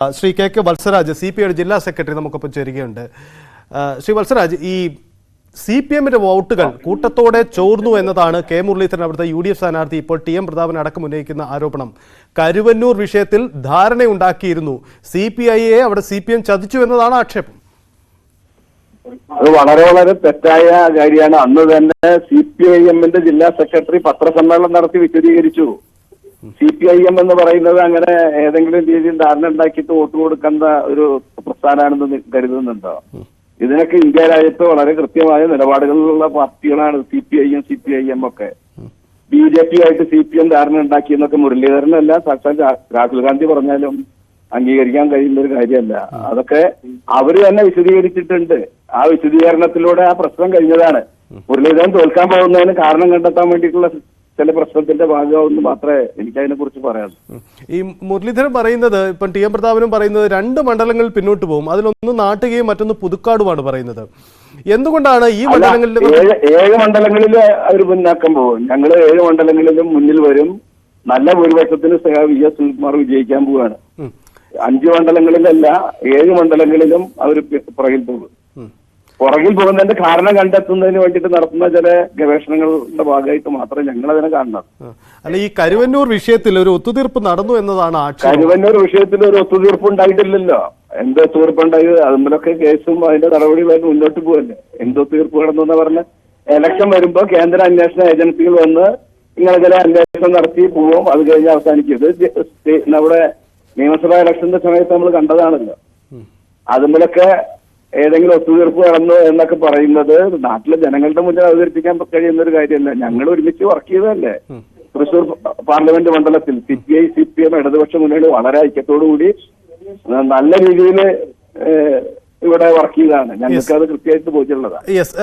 Shri K K Valsaraj C P ഐയുടെ ജില്ലാ secretary നമുക്കൊപ്പം ചേരുകയുണ്ട്. ശ്രീ വത്സരാജ് ഈ സി പി എമ്മിന്റെ വോട്ടുകൾ കൂട്ടത്തോടെ ചോർന്നു എന്നതാണ് കെ മുരളീധരൻ അവിടുത്തെ യു ഡി എഫ് സ്ഥാനാർത്ഥി ഇപ്പോൾ ടി എം പ്രതാപൻ അടക്കം ഉന്നയിക്കുന്ന ആരോപണം. കരുവന്നൂർ വിഷയത്തിൽ ധാരണയുണ്ടാക്കിയിരുന്നു. സി പി ഐയെ അവിടെ സി പി എം ചതിച്ചു എന്നതാണ് ആക്ഷേപം. അത് വളരെ വളരെ തെറ്റായ കാര്യമാണ്. അന്ന് തന്നെ സി പി ഐ എമ്മിന്റെ ജില്ലാ സെക്രട്ടറി പത്രസമ്മേളനം നടത്തി വിശദീകരിച്ചു. സി പി ഐ എം എന്ന് പറയുന്നത് അങ്ങനെ ഏതെങ്കിലും രീതിയിൽ ധാരണ ഉണ്ടാക്കിയിട്ട് വോട്ട് കൊടുക്കുന്ന ഒരു പ്രസ്ഥാനമാണെന്ന് കരുതുന്നുണ്ടോ? ഇതിനൊക്കെ ഇന്ത്യ രാജ്യത്ത് വളരെ കൃത്യമായ നിലപാടുകളിലുള്ള പാർട്ടികളാണ് C P I M C P I M ഒക്കെ. ബി ജെ പി ആയിട്ട് സി പി എം ധാരണ ഉണ്ടാക്കിയെന്നൊക്കെ മുരളീധരനല്ല സാക്ഷാൽ രാഹുൽ ഗാന്ധി പറഞ്ഞാലും അംഗീകരിക്കാൻ കഴിയുന്ന ഒരു കാര്യമല്ല. അതൊക്കെ അവർ തന്നെ വിശദീകരിച്ചിട്ടുണ്ട്. ആ വിശദീകരണത്തിലൂടെ ആ പ്രശ്നം കഴിഞ്ഞതാണ്. മുരളീധരൻ തോൽക്കാൻ പോകുന്നതിന് കാരണം കണ്ടെത്താൻ വേണ്ടിയിട്ടുള്ള ചില പ്രശ്നത്തിന്റെ ഭാഗമാവെന്ന് മാത്രമേ എനിക്ക് അതിനെ കുറിച്ച് പറയാനുള്ളൂ. ഈ മുരളീധരൻ പറയുന്നത് ഇപ്പം ടി എം പ്രതാപനും പറയുന്നത് രണ്ട് മണ്ഡലങ്ങൾ പിന്നോട്ട് പോകും. അതിലൊന്ന് നാട്ടുകയും മറ്റൊന്ന് പുതുക്കാടുമാണ് പറയുന്നത്. എന്തുകൊണ്ടാണ് ഈ മണ്ഡലങ്ങളിൽ ഏഴ് മണ്ഡലങ്ങളിൽ അവർ മുന്നാക്കം പോകും. ഞങ്ങൾ ഏഴ് മണ്ഡലങ്ങളിലും മുന്നിൽ വരും. നല്ല ഭൂരിപക്ഷത്തിന് വി എസ് സുനിൽകുമാർ വിജയിക്കാൻ പോവാണ്. അഞ്ച് മണ്ഡലങ്ങളിലല്ല ഏഴ് മണ്ഡലങ്ങളിലും അവർ പുറകിൽ പോകും. പുറകിൽ പോകുന്നതിന്റെ കാരണം കണ്ടെത്തുന്നതിന് വേണ്ടിയിട്ട് നടത്തുന്ന ചില ഗവേഷണങ്ങളുടെ ഭാഗമായിട്ട് മാത്രമേ ഞങ്ങൾ അതിനെ കാണുന്നത് അല്ല ഈ കരുവന്നൂർ വിഷയത്തിൽ ഒരു ഒത്തുതീർപ്പ് നടന്നു എന്നതാണ് കരുവന്നൂർ വിഷയത്തിൽ ഒരു ഒത്തുതീർപ്പ് ഉണ്ടായിട്ടില്ലല്ലോ. എന്ത് ഒത്തുതീർപ്പ് ഉണ്ടായത്? അതുമ്പോഴൊക്കെ കേസും അതിന്റെ നടപടികളായിട്ട് മുന്നോട്ട് പോകല്ലേ എന്ത് ഒത്തുതീർപ്പ് കിടന്നു പറഞ്ഞ? എലക്ഷൻ വരുമ്പോ കേന്ദ്ര അന്വേഷണ ഏജൻസികൾ വന്ന് ഇങ്ങനെ ചില അന്വേഷണം നടത്തി പോവും. അത് കഴിഞ്ഞ് അവസാനിക്കും. ഇത് നമ്മുടെ നിയമസഭാ ഇലക്ഷന്റെ സമയത്ത് നമ്മൾ കണ്ടതാണല്ലോ. ഉം. ഏതെങ്കിലും ഒത്തുതീർപ്പ് നടന്നു എന്നൊക്കെ പറയുന്നത് നാട്ടിലെ ജനങ്ങളുടെ മുന്നിൽ അവതരിപ്പിക്കാൻ കഴിയുന്ന ഒരു കാര്യമല്ല. ഞങ്ങൾ ഒരുമിച്ച് വർക്ക് ചെയ്തതല്ലേ. തൃശൂർ പാർലമെന്റ് മണ്ഡലത്തിൽ C P I C P M ഇടതുപക്ഷ മുന്നണി വളരെ ഐക്യത്തോടുകൂടി നല്ല രീതിയിൽ ഇവിടെ വർക്ക് ചെയ്താണ് ഞങ്ങൾക്ക് അത് കൃത്യമായിട്ട് ബോധ്യമുള്ളതാണ്. യെസ്